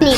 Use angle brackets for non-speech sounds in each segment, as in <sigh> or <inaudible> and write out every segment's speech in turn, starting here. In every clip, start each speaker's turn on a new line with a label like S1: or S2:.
S1: 你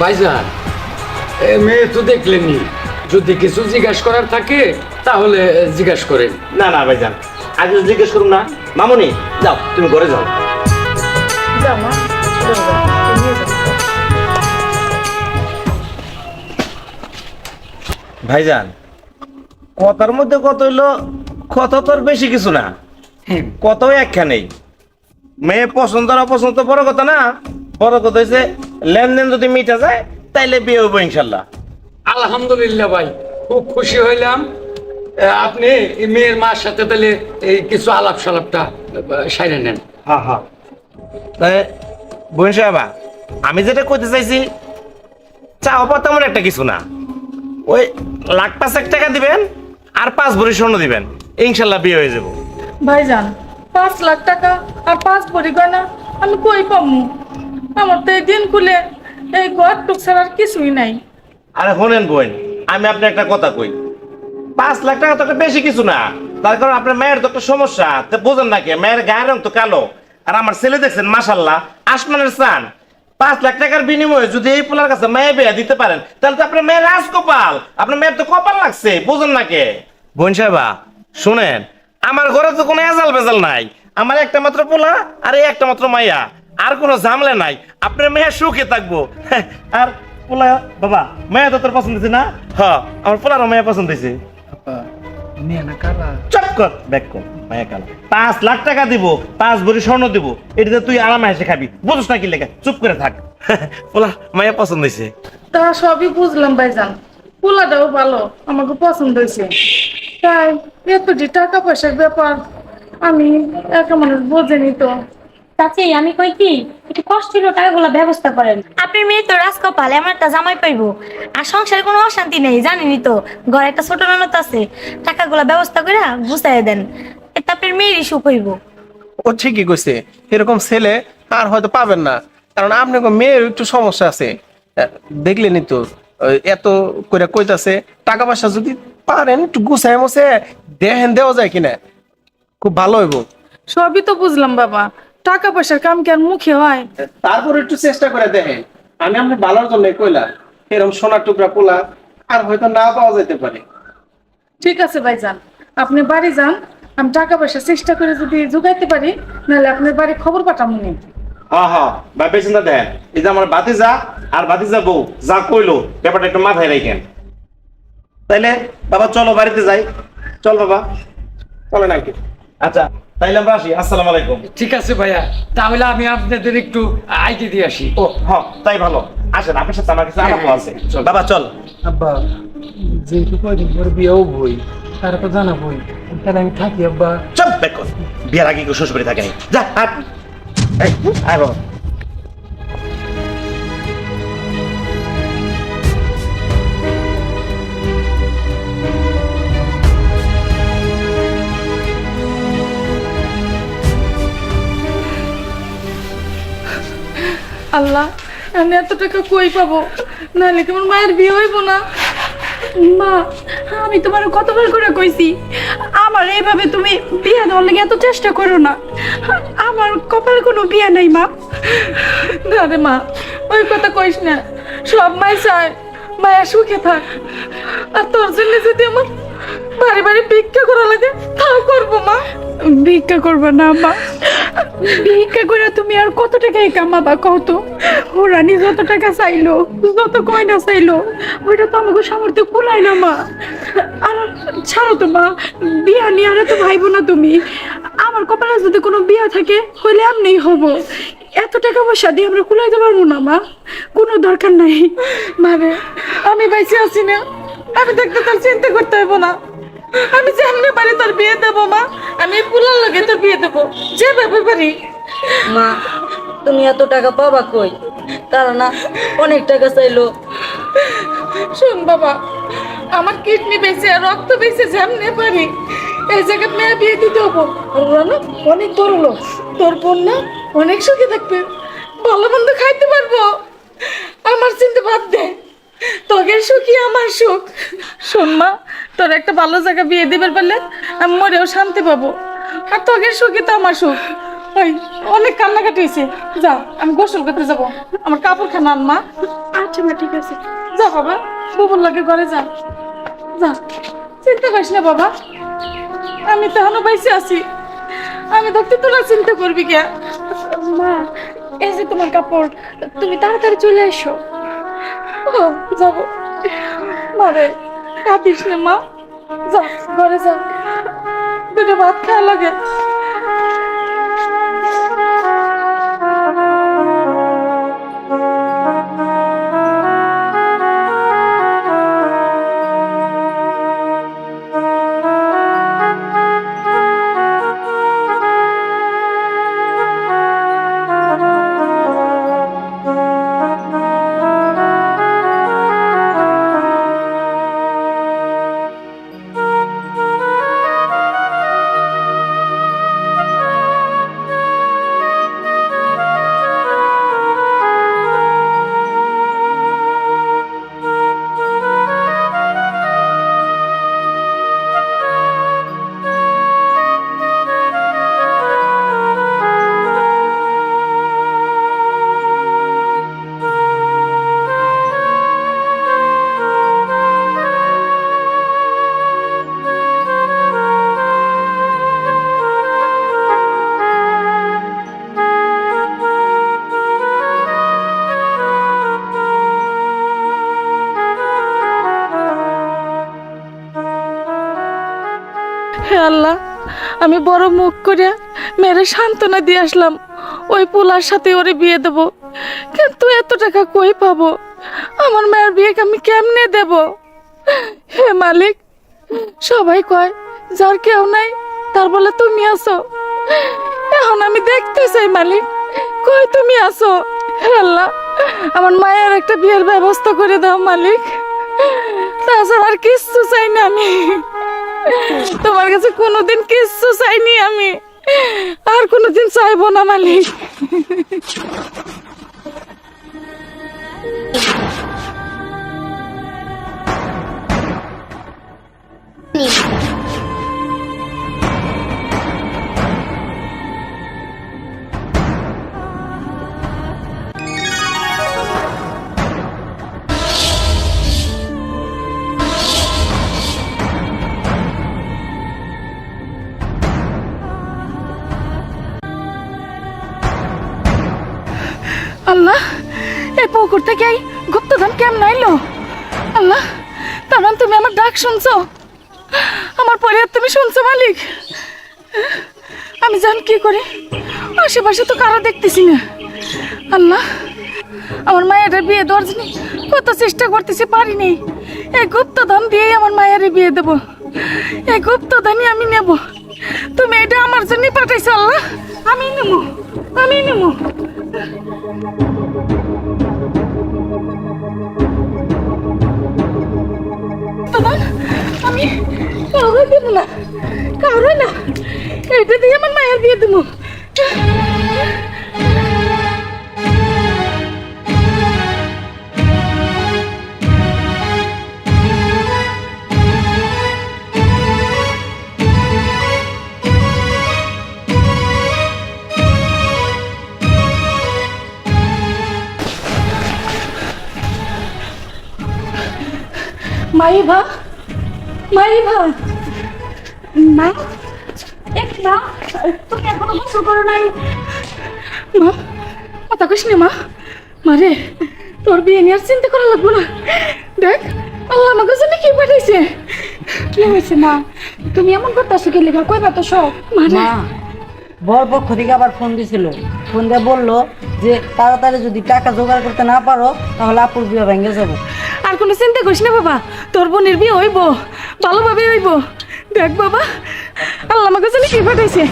S2: ভাইজান এ মেয়ে তো দেখলেনি যদি কিছু জিজ্ঞাসা করার থাকে তাহলে জিজ্ঞাসা করেন।
S3: না না ভাইজান আগে জিজ্ঞেস করুন না। মামুনি যাও তুমি ঘরে যাও। ভাইজান কথার মধ্যে কত হইল কত তোর বেশি কিছু না। কত একখানেই। মেয়ে পছন্দ না পছন্দ তো বড় কথা না। বড় কথা হয়েছে লেনদেন যদি মিটা যায় তাইলে বিয়ে হইব ইনশাল্লাহ।
S2: আলহামদুলিল্লাহ ভাই খুব খুশি হইলাম। আপনি মেয়ের মার সাথে তাহলে এই কিছু আলাপ সালাপটা সাইরে নেন।
S3: হ্যাঁ হ্যাঁ বোন সাহেবা আমি যেটা কইতে চাইছি চাও পা তেমন একটা কিছু না। ওই লাখ পাঁচেক টাকা দিবেন আর পাঁচ ভরি স্বর্ণ দিবেন ইনশাল্লাহ বিয়ে হয়ে যাব।
S4: ভাইজান পাঁচ লাখ টাকা আর পাঁচ ভরি গয়না আমি কই পামু? আমার তো এই দিন খুলে এই ঘর টুক ছাড়া আর কিছুই নাই।
S3: আরে শোনেন বোন আমি আপনার একটা কথা কই। পাঁচ লাখ টাকা তো একটা বেশি কিছু না। তার কারণ আপনার মায়ের তো একটা সমস্যা তো বোঝেন নাকি মায়ের গায়ের রং তো কালো। আর আমার ছেলে দেখছেন মাসাল্লাহ আসমানের চান পাঁচ লাখ টাকার বিনিময়ে যদি এই পোলার কাছে মেয়ে বিয়া দিতে পারেন তাহলে তো আপনার মেয়ের রাজকপাল। আপনার মেয়ের তো কপাল লাগছে বোঝেন নাকি বোন সাহেবা শুনেন আমার ঘরে তো কোনো এজাল বেজাল নাই। আমার একটা মাত্র পোলা আর এই একটা মাত্র মাইয়া। আর কোনো ঝামেলা নাই। আপনার মেয়ে সুখে থাকব। <laughs> আর পোলা বাবা মেয়ে তো তোর পছন্দ হয়েছে না? হ্যাঁ আমার পোলারও মেয়ে পছন্দ হয়েছে চট কর? ব্যাক কর মায়া কাল। পাঁচ লাখ টাকা দিব পাঁচ ভরি স্বর্ণ দিব এটাতে তুই আরামে এসে খাবি। বুঝছ না কি লেখা চুপ করে থাক। <laughs> পোলা মায়া পছন্দ হয়েছে
S4: তা সবই বুঝলাম ভাইজান। পোলাটাও ভালো আমাকে পছন্দ হয়েছে তাই এতটি টাকা পয়সার ব্যাপার আমি একা মানুষ বোঝেনি তো।
S5: চাচি আমি কই কি? একটু কষ্ট হলো টাকাগুলো ব্যবস্থা করেন। আপনার মেয়ে তো রাজকপাল এমন একটা জামাই পাইবো। আর সংসারে কোনো অশান্তি নেই জানেনই তো। ঘরে একটা ছোট ননদ আছে টাকাগুলো ব্যবস্থা করে গুছাই দেন। এতে আপনার মেয়েরই সুখ হইব।
S6: ও ঠিকই কইছে এরকম ছেলে আর হয়তো পাবেন না। কারণ আপনার মেয়ের একটু সমস্যা আছে। আহ, দেখলেনই তো এত করে কইতাছে টাকা পয়সা যদি পারেন একটু গুছায় মুছে দেখেন দেওয়া যায় কিনা? খুব ভালো হইব।
S4: সবই তো বুঝলাম বাবা। টাকা পয়সার কাম কি আর মুখে হয়?
S6: তারপর একটু চেষ্টা করে দেখেন। আমি আপনি ভালোর জন্য কইলাম এরকম সোনার টুকরা পোলা আর হয়তো না পাওয়া যেতে পারে।
S4: ঠিক আছে ভাইজান আপনি বাড়ি যান আমি টাকা পয়সা চেষ্টা করে যদি জোগাইতে পারি নাহলে আপনার বাড়ি খবর পাঠাবো নি।
S3: হ্যাঁ হ্যাঁ ভাই চিন্তা দেন। এই যে আমার বাতিজা আর বাতিজা বউ যা কইলো ব্যাপারটা একটু মাথায় রাখেন। তাইলে বাবা চলো বাড়িতে যাই। চল বাবা
S6: চলে নাকি
S3: আচ্ছা। তাইলে আমরা আসি আসসালামু আলাইকুম।
S2: ঠিক আছে ভাইয়া তাহলে আমি আপনাদের একটু আইডি দিয়ে আসি।
S3: ও হ্যাঁ তাই ভালো। আসেন আপনার সাথে আমার কিছু আলাপ আছে।
S2: চল।
S3: বাবা চল।
S7: আব্বা যেহেতু কয়দিন পর বিয়েও বই তারা তো জানাবই তাহলে আমি থাকি আব্বা।
S3: চল ব্যাক বিয়ের আগে কেউ শ্বশুর থাকে যা হাট এই আয় বাবা।
S4: আল্লাহ, আমি এত টাকা কই পাবো? নাহলে কি আমার মায়ের বিয়ে হইব না?
S8: মা, আমি তোমার কতবার করে কইছি, আমার এইভাবে তুমি বিয়ে দেওয়ার লাগে এত চেষ্টা করো না। আমার কপালে কোনো বিয়ে নাই, মা।
S4: না রে মা, ওই কথা কইস না, সব মাই চায় মায়া সুখে থাক। আর তোর জন্য যদি আমার বাড়ি বাড়ি ভিক্ষা করা লাগে তাও করব মা।
S8: ভিক্ষা করবা না মা। ভিক্ষা করে তুমি আর কত টাকা টাকাই কামাবা কত ও রানী যত টাকা চাইলো যত কয়না চাইলো ওইটা তো আমাকে সামর্থ্য কুলায় না মা। আর ছাড়ো তো মা বিয়া নিয়ে আর তো ভাইবো না তুমি। আমার কপালে যদি কোনো বিয়া থাকে হইলে আমনি হব। এত টাকা পয়সা দিয়ে আমরা কুলাইতে পারব না মা। কোনো দরকার নাই।
S4: মানে আমি বাইসে আছি না। আমি দেখতে তোর চিন্তা করতে হইব না। আমি যেমনি পারি তোর বিয়ে দেবো মা। আমি পুলার লগে তোর বিয়ে দেবো। যেভাবে পারি।
S1: মা তুমি এত টাকা পাবা কই? তারা না অনেক টাকা চাইলো।
S4: শোন বাবা আমার কিডনি বেঁচে আর রক্ত বেঁচে যেমনি পারি। এই জায়গায় মেয়ে বিয়ে দিতে হব। আর ওরা না অনেক বড় লোক। তোর বোন না অনেক সুখে থাকবে। ভালো মন্দ খাইতে পারব। আমার চিন্তা বাদ দে। তোদের সুখই আমার সুখ। শোন মা তোর একটা ভালো জায়গা বিয়ে দিবার পারলে আমি মরেও শান্তি পাবো। আর তোকে সুখই তো আমার সুখ। ওই অনেক কান্নাকাটি হয়েছে। যা আমি গোসল করতে যাব। আমার কাপড় খানা আন মা।
S8: আচ্ছা মা ঠিক আছে।
S4: যা বাবা বুবুর লাগে ঘরে যা। যা চিন্তা করিস না বাবা। আমি তো এখনও বাইসে আছি। আমি দেখতে তোরা চিন্তা করবি কে?
S8: মা এই যে তোমার কাপড় তুমি তাড়াতাড়ি চলে এসো।
S4: ও যাব। মারে কাঁদিস না মা। যা ঘরে যা। দুটো ভাত খাওয়া লাগে। আমি বড় মুখ করে মেরে সান্ত্বনা দিয়ে আসলাম। ওই পোলার সাথে ওরে বিয়ে দেব। কিন্তু এত টাকা কই পাবো? আমার মেয়ের বিয়েকে আমি কেমনে দেব? হে মালিক, সবাই কয়, যার কেউ নাই, তার বলে তুমি আছো। এখন আমি দেখতে চাই মালিক, কই তুমি আছো? আল্লাহ, আমার মায়ের একটা বিয়ের ব্যবস্থা করে দাও মালিক। তাছাড়া আর কিচ্ছু চাই না আমি। তোমার কাছে কোনোদিন কিচ্ছু চাইনি আমি। আর কোনোদিন চাইব না মালিক। আল্লাহ এই পুকুর থেকে এই গুপ্তধন কেমন আইলো? আল্লাহ তার মানে তুমি আমার ডাক শুনছো। আমার পরিবার তুমি শুনছো, মালিক। আমি জান কি করি? আশেপাশে তো কারও দেখতেছি না। আল্লাহ, আমার মায়ের বিয়ে দেওয়ার জন্য কত চেষ্টা করতেছি পারিনি এই গুপ্তধন দিয়েই আমার মায়ের বিয়ে দেব। এই গুপ্তধনই আমি নেব। তুমি এটা আমার জন্য পাঠাইছো, আল্লাহ। আমি নেব আমি নেব। আমি কাউকে দেব না। কাউরে না। এটা দিয়ে আমার মায়ের বিয়ে দেবো মাইভা মাইভা।
S8: মা এক মা, তুমি এখনও গোসল নাই। মা, কথা কইস না মা। মারে তোর বিয়ে নিয়ে চিন্তা করা লাগবো না। দেখ, আল্লাহ আমাকে জন্য কি পাঠাইছে। কি হয়েছে, মা? তুমি এমন করতেছো কি লেখা কইবা তো সব।
S1: মা বর পক্ষ থেকে আবার ফোন দিছিল। ফোন দিয়ে বলল যে তাড়াতাড়ি যদি টাকা জোগাড় করতে না পারো তাহলে আপুর বিয়ে ভেঙে যাব।
S4: আর কোনো চিন্তা করিস না বাবা তোর বোনের বিয়ে হইব ভালোভাবে হইব। দেখ বাবা আল্লাহ আমাকে জানি কি পাঠাইছে।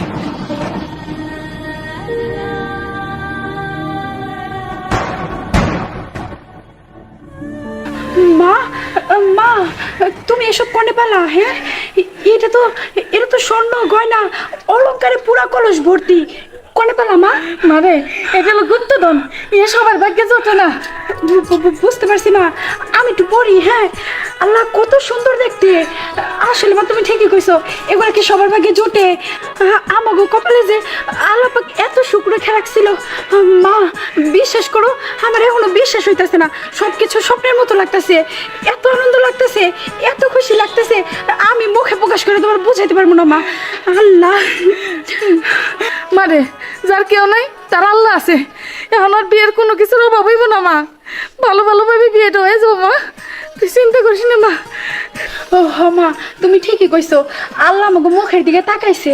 S8: মা মা তুমি এসব কোনে পেলা হ্যাঁ? এটা তো এটা তো স্বর্ণ গয়না অলংকারে পুরা কলস ভর্তি। কোনে পেলা মা?
S4: মারে এটা হলো গুপ্তধন এ সবার ভাগ্যে জোটে না।
S8: বুঝতে পারছি মা আমি একটু পড়ি হ্যাঁ? আল্লাহ কত সুন্দর দেখতে। আসলে মা তুমি ঠিকই কইছো এগুলো কি সবার ভাগে জোটে আমাগো কপালে যে আল্লাহ পাক এত শুক্র খেলাচ্ছিল মা বিশ্বাস করো আমার এখনও বিশ্বাস হইতাছে না। সবকিছু স্বপ্নের মতো লাগতেছে। এত আনন্দ লাগতেছে এত খুশি লাগতেছে। আমি মুখে প্রকাশ করে তোমার বুঝাইতে পারব না মা। আল্লাহ।
S4: মারে যার কেউ নাই, তার আল্লাহ আছে। এখন আর বিয়ের কোনো কিছুর অভাব হইব না, মা। ভালো ভালোভাবে বিয়েটা হয়ে যাব মা। তুই চিন্তা করিস না মা।
S8: ও মা তুমি ঠিকই কইছো। আল্লাহ আমাকে মুখের দিকে তাকাইছে।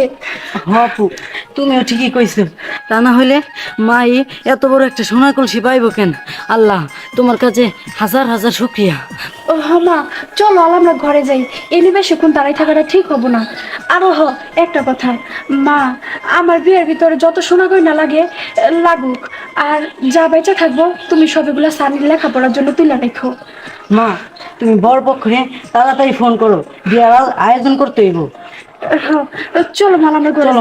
S1: আপু। তুমিও ঠিকই কইছো। তা না হইলে মাই এত বড় একটা সোনা কলসি পাইব কেন? আল্লাহ তোমার কাছে হাজার হাজার শুক্রিয়া।
S8: ও মা চলো আল আমরা ঘরে যাই। এনে বেশিক্ষণ দাঁড়াই থাকাটা ঠিক হব না। আরও হ একটা কথা। মা আমার বিয়ের ভিতরে যত সোনা গয়না লাগে লাগুক। আর যা বেঁচে থাকব তুমি সবগুলা সানির লেখাপড়ার জন্য তুলে রেখো
S1: মা তুমি বর পক্ষে তাড়াতাড়ি ফোন করো বিয়ার আয়োজন করতে হইব।
S8: হ্যাঁ, চলো মাল আমরা ঘরে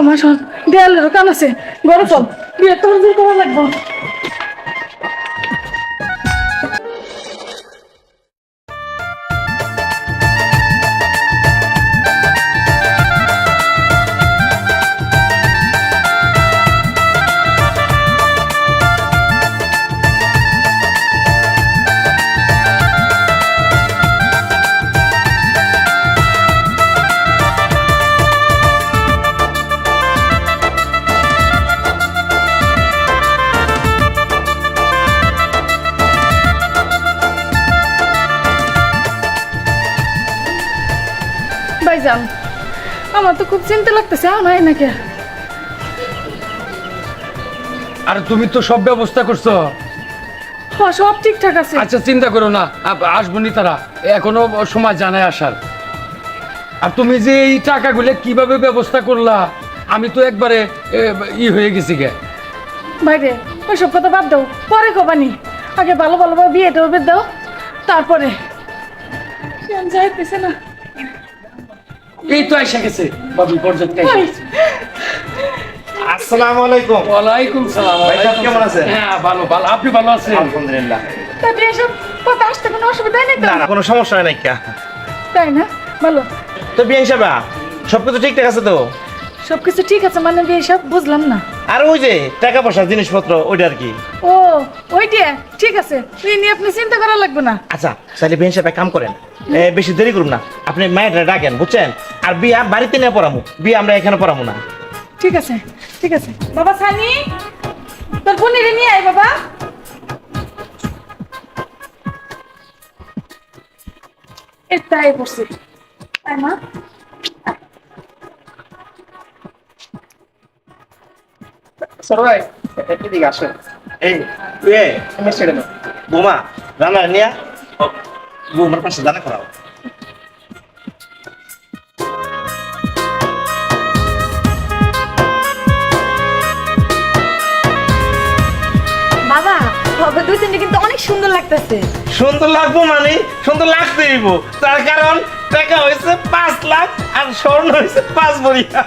S4: আমার শোন দেয়ালেরও কান আছে। ঘরে চল। বিয়ে তোর দিন করা লাগবো। আমার নাকি
S2: আর তুমি তো সব ব্যবস্থা করছ।
S4: হ্যাঁ সব ঠিকঠাক আছে।
S2: আচ্ছা চিন্তা করো না আসবনি তারা। এখনও সময় জানায় আসার। আর তুমি যে এই টাকাগুলো কীভাবে ব্যবস্থা করলা আমি তো একবারে ই হয়ে গেছি গে।
S4: বাইরে ওইসব কথা বাদ দাও। পরে কবানি আগে ভালো ভালোভাবে বিয়েটা দাও। তারপরে। যাইতেছে না?
S2: এই তো এসে গেছে। বাবু পর্যন্ত
S3: আসসালামু আলাইকুম।
S2: ওয়ালাইকুম সালাম।
S3: ভাই সাহেব কেমন আছেন?
S2: হ্যাঁ ভালো ভালো। আপনি ভালো আছেন?
S3: আলহামদুলিল্লাহ।
S4: তাতে এসব কথা আসতে কোনো অসুবিধা নেই তো?
S3: না না কোনো সমস্যা নাই কা
S4: তাই না? ভালো।
S3: তো বিয়ে হিসাবে সবকিছু ঠিকঠাক আছে তো?
S4: সবকিছু ঠিক আছে মানে বিয়ে সব বুঝলাম না।
S3: আর ওই যে টাকা পয়সা জিনিসপত্র ওইটা আর কি।
S4: ও ওইটা? ঠিক আছে তুই নিয়ে আপনি চিন্তা করা লাগবে না।
S3: আচ্ছা তাহলে বিয়ে হিসাবে কাম করেন। এ, বেশি দেরি করুন না। আপনি মায়ের ডাকেন বুঝছেন? আর বিয়া বাড়িতে নিয়ে পড়ামু। বিয়ে আমরা এখানে পড়ামু না।
S4: ঠিক আছে ঠিক আছে। বাবা সানি তোর বোনের নিয়ে আয় বাবা। এটাই পড়ছি তাই মা।
S6: সবাই এদিকে আসেন
S3: এই এ,
S6: দাও
S3: বৌমা রান্না নিয়া বৌমার পাশে দানা করাও।
S5: বাবা হবে দুই তিনটে কিন্তু অনেক সুন্দর লাগতেছে।
S3: সুন্দর লাগবো মানে? সুন্দর লাগতে তার কারণ টাকা হয়েছে পাঁচ লাখ আর স্বর্ণ হয়েছে পাঁচ বড়িয়া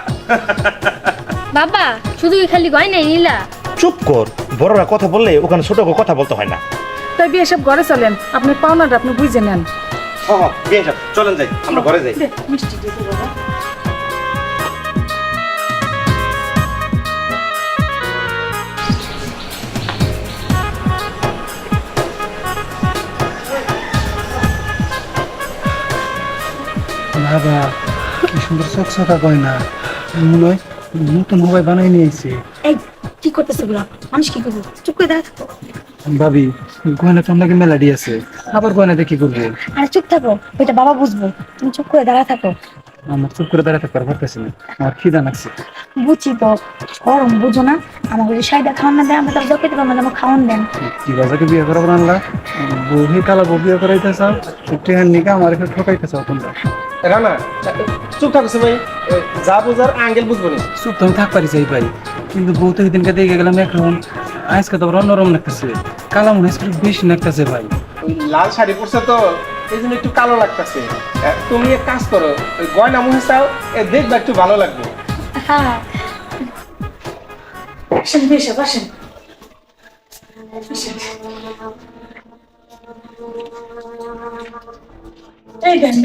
S9: বাবা শুধু কি খালি গয়নাই নিলা।
S3: চুপ কর। বড়রা কথা বললে ওখানে ছোট কথা বলতে হয় না।
S4: তাই বিয়ে সব ঘরে চলেন। আপনি পাওনাটা আপনি বুঝে নেন।
S3: বিয়ে সাহেব, চলেন যাই আমরা ঘরে যাই।
S4: মিষ্টি দিয়ে বাবা।
S7: বাবা কি সুন্দর চকচকা গয়না। মনে হয় নতুন মোবাইল বানাই নিয়েছে।
S5: এই কি করতেছে গুলো মানুষ কি করব? চুপ করে দাঁড়া। থাকো
S7: ভাবি গয়না তো আপনাকে মেলাডি আছে। আবার গয়নাতে কি করব?
S5: আরে চুপ থাকো ওইটা বাবা বুঝব। তুমি চুপ করে দাঁড়া থাকো।
S7: আমার চুপ করে দাঁড়াতে পারব পারতেছি না। আমার খিদা লাগছে।
S5: বুঝছি তো গরম বুঝো না। আমাকে যদি শাড়িটা খাওয়ান না দেন আমরা তার জকে দেবো আমাদের খাওয়ান দেন।
S7: কি বাজাকে বিয়ে করাবো আনলা বউহি কালা বউ বিয়ে করাইতে চাও ট্রেন নিকা আমার এখানে ঠকাইতে চাও তোমরা।
S6: রানা চুপ থাকছে ভাই। যা বুঝার আঙ্গেল বুঝব না।
S7: চুপ তো আমি থাক পারি চাই ভাই কিন্তু বউ তো সেদিনকে দেখে গেলাম একরকম আজকে তো লাগতেছে। কালা মনে হয় একটু বেশি লাগতেছে ভাই।
S6: লাল শাড়ি পরছে তো এই জন্য একটু কালো লাগতেছে। তুমি এক কাজ করো গয়না মুহে চাও দেখবা একটু ভালো লাগবে।
S5: হ্যাঁ।
S4: আসেন আসেন। এই দেন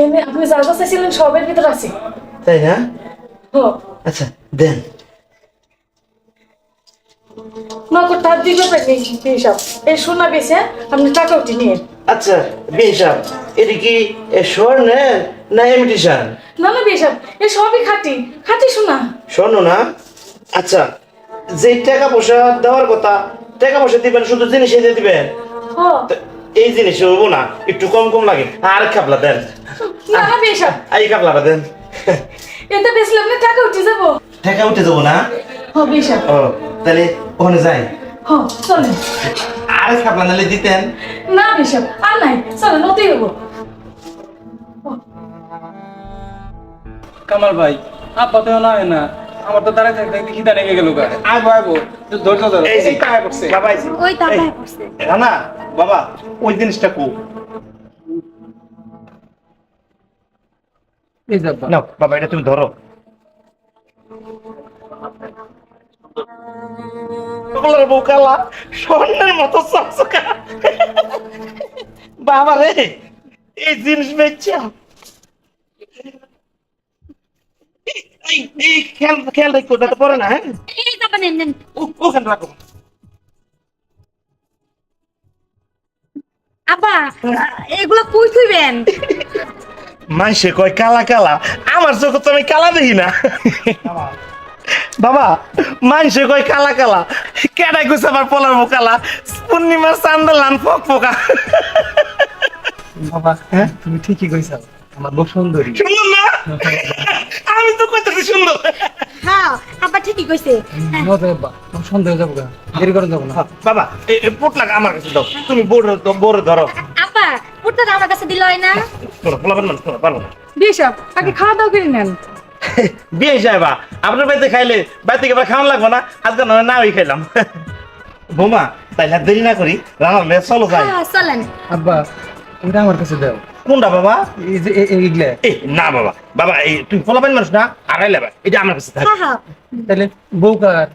S4: এমনি আপনি যার কাছে ছিলেন সবের ভিতর আছে।
S3: তাই না? আচ্ছা দেন।
S4: নগদ তার দিবে বেশব এই সোনা বেছে আপনি টাকা উঠে নিয়ে।
S3: আচ্ছা বিন সাহেব এটা কি স্বর্ণের না ইমিটেশন
S4: না না বেশব এই সবই খাটি। খাটি সোনা
S3: স্বর্ণ না? আচ্ছা যে টাকা পয়সা দেওয়ার কথা টাকা পয়সা দিবেন শুধু জিনিস এনে দিবেন। তো এই জিনিস হব না একটু কম কম লাগে। আর খাপলা দেন।
S4: না
S3: এই খাপলাটা দেন।
S4: এটা বেশলে আপনি টাকা উঠে যাব।
S3: টাকা উঠে যাব না?
S4: ও
S3: তাহলে ওখানে যাই।
S4: হ
S3: আর খাপলা নালে দিতেন।
S4: না বেশব আর নাই। চলেন ওতেই হব।
S7: কামাল ভাই আপা তো না হয় না। আমার তো দাঁড়ায় থাকতে থাকতে খিদা লেগে গেল গা।
S6: আইবো আইবো একটু ধৈর্য ধরো।
S3: এই
S6: এই টাকা করছে
S3: বাবা এই
S5: ওই তো
S3: এই,
S5: পড়ছে।
S3: রানা বাবা ওই জিনিসটা কো।
S7: এই যাবা
S3: নাও বাবা এটা তুমি ধরো। বলার বউ স্বর্ণের মতো চকচকা বাবা রে এই জিনিস বেচা এই এই খেয়াল খেয়াল রাখো ওটা পরে না হ্যাঁ? ওখানে রাখো।
S5: এগুলো কই থইবেন?
S3: মাইসে কয় কালা কালা আমার চোখে তো আমি কালা দেখি না। বাবা মাইসে কয় কালা কালা কেডাই কইছে আমার পলার কালা পূর্ণিমার চান্দালান ফক ফকা
S7: বাবা তুমি ঠিকই কইছো। আমার বউ সুন্দরী।
S3: সুন্দর না? আমি তো কইতেছি সুন্দর।
S5: হ্যাঁ আব্বা ঠিকই কইছে।
S7: মজা বাবা আমার সন্দেহ যাব গা। দেরি করে যাব না।
S3: বাবা এই পোটলাক আমার কাছে দাও। তুমি বোর বোর ধরো।
S5: আব্বা পুরটা আমার কাছে দিল হয় না।
S3: শোনো পোলাবেন মানুষ শোনো পারব না।
S4: বেশব আগে খাওয়া দাওয়া করে নেন।
S3: বিয়ে সাহেবা আপনার বাড়িতে খাইলে বাড়িতে এবার খাওয়ান লাগবো না? আজকে না না ওই খাইলাম। বোমা তাইলে দেরি না করি রান্নার মেয়ে চলো যাই।
S5: হ্যাঁ চলেন।
S7: আব্বা ওটা আমার কাছে দাও।
S3: কোনটা বাবা?
S7: এই যে এইগুলা
S3: এই না বাবা। বাবা এই তুমি পোলাবেন মানুষ না আড়াই লেবা এটা আমার কাছে থাকে
S5: হ্যাঁ হ্যাঁ।
S7: তাহলে বউকার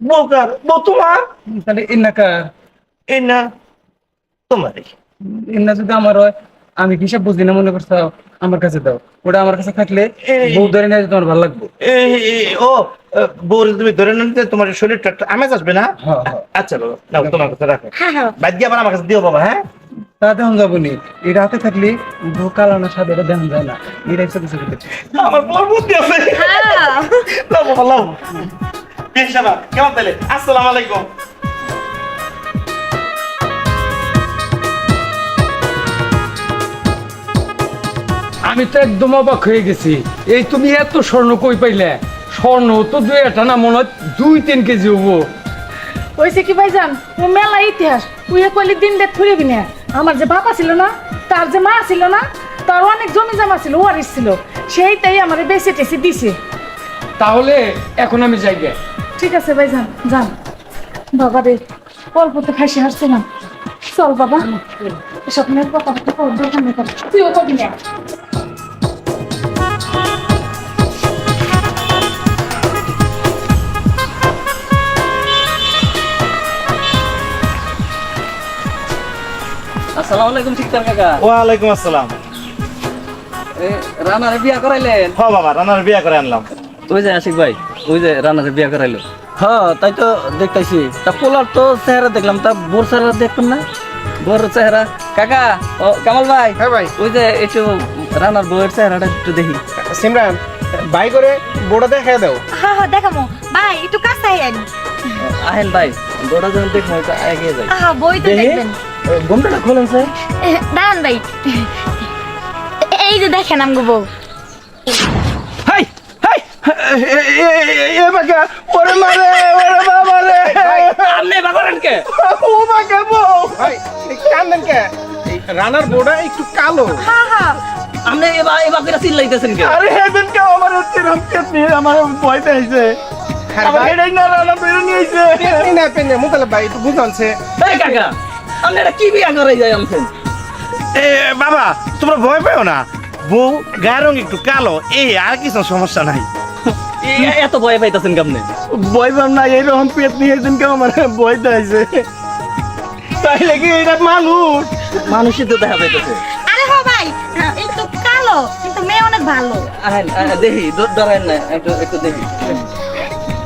S3: বউকার বউ তোমার?
S7: তাহলে ইন্নাকার
S3: এই না তোমারই
S7: ইন্না যদি আমার হয় আমি কি সব বুঝি না মনে করছ? আমার কাছে দাও। ওটা আমার কাছে থাকলে বউ ধরে নিয়ে তোমার ভালো লাগবে।
S3: ও বউ তুমি ধরে নিতে তোমার শরীরটা আমেজ আসবে না?
S7: হ্যাঁ।
S3: আচ্ছা বাবা নাও তোমার কাছে রাখো।
S5: হ্যাঁ হ্যাঁ।
S3: বাদ দিয়ে আবার আমার কাছে দিও বাবা হ্যাঁ?
S7: তাতে হন যাব নি এটা হাতে থাকলে না এটা যায় না। এটা ইচ্ছা কিছু
S3: আমার বলার বুদ্ধি আছে।
S5: হ্যাঁ।
S3: বেশ বাবা কেমন তাহলে? আসসালামু আলাইকুম।
S2: আমি তো একদম অবাক হয়ে গেছি। এই তুমি এত স্বর্ণ কই পাইলে? স্বর্ণ তো দুই একটা না মনে হয় দুই তিন কেজি হব।
S4: হয়েছে কি ভাইজান? ও মেলা ইতিহাস। তুই কইলি দিন দেখ ফুরে বিনে আমার যে বাবা ছিল না তার যে মা ছিল না তার অনেক জমি জমা ছিল ওয়ারিস ছিল। সেইটাই আমার বেশি টেসি দিছে।
S2: তাহলে এখন আমি যাই গে।
S4: ঠিক আছে ভাই যান যান। বাবা রে অল্প তো খাইছে হাসছে না। চল বাবা। এসব নিয়ে কথা তুইও কবি না।
S10: আসসালামু আলাইকুম শিকদার কাকা।
S3: ওয়ালাইকুম আসসালাম।
S10: এ রানারে বিয়া করাইলেন?
S3: হ বাবা রান্নার বিয়া করে আনলাম।
S10: ওই যে আশিক ভাই ওই যে রানারে বিয়া করাইলো।
S11: হ্যাঁ তাই তো দেখতেছি। তা পোলার তো চেহারা দেখলাম তা বোর চেহারা দেখুন না?
S10: বড় চেহারা। কাকা ও কামাল ভাই।
S6: হ্যাঁ ভাই।
S10: ওই যে একটু রানার বউয়ের চেহারাটা একটু দেখি।
S6: সিমরান ভাই করে বোর্ডা দেখা দাও।
S5: হ্যাঁ হ্যাঁ দেখামো। ভাই একটু কাছে আইন
S10: আহেন ভাই বড় যখন দেখব এগিয়ে যাই।
S5: আহা বই তো দেখবেন।
S12: ঘুমটা খোলেন স্যার।
S5: দাঁড়ান ভাই। এই যে দেখেন আমগো বউ।
S6: হাই হাই এ বাকা ওরে মারে ওরে বাবা রে।
S10: আপনি বাগরেন কে?
S6: ও বাকা বউ। ভাই কান্দেন কে? রানার বোর্ডা একটু কালো।
S5: হ্যাঁ হ্যাঁ
S10: আপনি এবার এবার করে চিল্লাইতেছেন কে?
S6: আরে হেদিন কে আমার তিরম কেটনি আমার ভয়তে আইছে আমার এটাই না রানা বেরে নিয়ে আইছে। না পেনি মুতালে ভাই একটু বুঝানছে
S10: এই কাকা আপনি এটা কি বিয়া করে যাই আমছেন
S13: এ বাবা তোমরা ভয় পেও না। বউ গায়ের রং একটু কালো এই আর কিছু সমস্যা নাই।
S10: এত ভয় পাইতেছেন কেমনে?
S6: ভয় পাম না এইরকম পেট নিয়ে আইছেন কে আমার ভয়তে আইছে তাইলে কি এটা মানুষ?
S10: মানুষই তো দেখা পাইতেছে।
S5: আরে হো ভাই একটু কালো কিন্তু মেয়ে অনেক ভালো।
S10: দেখি ড- না একটু একটু দেখি।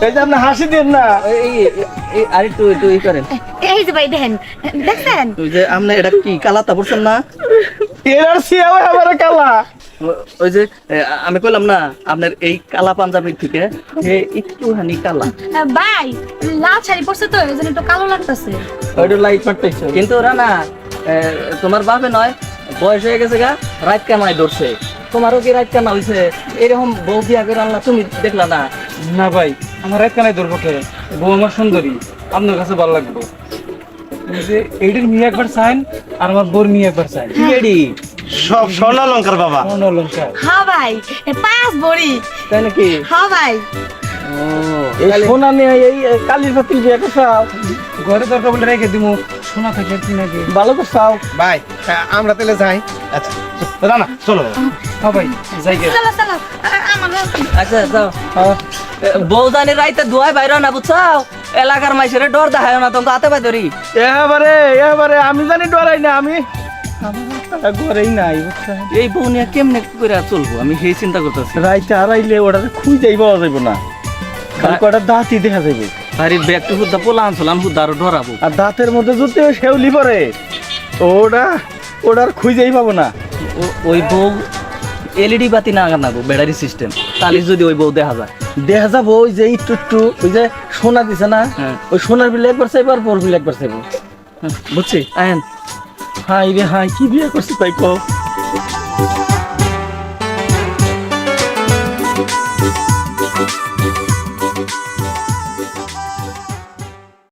S6: এই যে আপনি হাসি দেন না।
S10: এই এই- এই আর একটু একটু ই করেন।
S5: এই যে ভাই দেখেন দেখছেন?
S10: ওই যে আপনি এটা কি কালাতা পড়ছেন না?
S6: এর সিয়াও আমার কালা।
S10: ওই যে আমি কইলাম না আপনার এই কালা পাঞ্জাবির থেকে হে একটুখানি কালা।
S5: ভাই লাল শাড়ি পরছে তো এই জন্য একটু কালো লাগতেছে।
S10: ওইটা লাইট মারতেছে। কিন্তু ওরা না তোমার বাপে নয় বয়স হয়ে গেছে গা রাত কামাই ধরছে। তোমারও কি রাত কানা হইছে? এরকম বউ বিয়া করে আনলা তুমি দেখলা না?
S7: না ভাই আমার এক কানাই ধরবো কে? বউ আমার সুন্দরী আপনার কাছে ভালো লাগবে। এইটির মেয়ে একবার চাইন আর আমার বোর মেয়ে একবার চাইন।
S10: রেডি
S13: সব বাবা।
S7: অলঙ্কার
S5: হ্যাঁ ভাই পাঁচ বড়ি।
S10: তাই নাকি?
S5: হ্যাঁ ভাই।
S12: এই সোনা নিয়ে এই কালির পাতিল বিয়ে করছাও
S7: ঘরে দরকার বলে রেখে দিমু শোনা থাকে কি নাকি
S12: ভালো করছাও
S6: ভাই আমরা তাহলে যাই।
S13: আচ্ছা রানা চলো।
S7: ভাই যাই গে।
S5: চলো চলো আ- আমার
S10: আচ্ছা যাও বউ জানি রাইতে ধোয়াই বাইরে না বুঝছাও? এলাকার মাইসের ডর দেখায় না তখন আতে পাই ধরি
S12: এবারে এবারে আমি জানি ডরাই না আমি? ঘরেই নাই
S10: এই বউ নিয়ে কেমনে করে চলবো? আমি সেই চিন্তা করতেছি।
S12: রাইতে হারাইলে ওটা খুঁজেই পাওয়া যাবে না। খালি কটা দাঁতই দেখা যাবে
S10: বাড়ির ব্যাগটা হুদ্দা পোলা আনছিলাম হুদ্দা আরও ডরাবো
S12: আর দাঁতের মধ্যে যদি শেউলি পরে ওটা ওটা আর খুঁজেই পাবো না।
S10: ওই বউ এলইডি বাতি না আনাবো ব্যাটারি সিস্টেম তাহলে যদি ওই বউ দেখা যায়।
S12: দেখা যাব ওই যে একটু একটু ওই যে সোনা দিছে না?
S10: হ্যাঁ।
S12: ওই সোনার বিল একবার চাইব আর পর বিল একবার চাইব।
S10: বুঝছি। আয়েন।
S12: হাই রে হাই কি বিয়ে করছিস তাই কো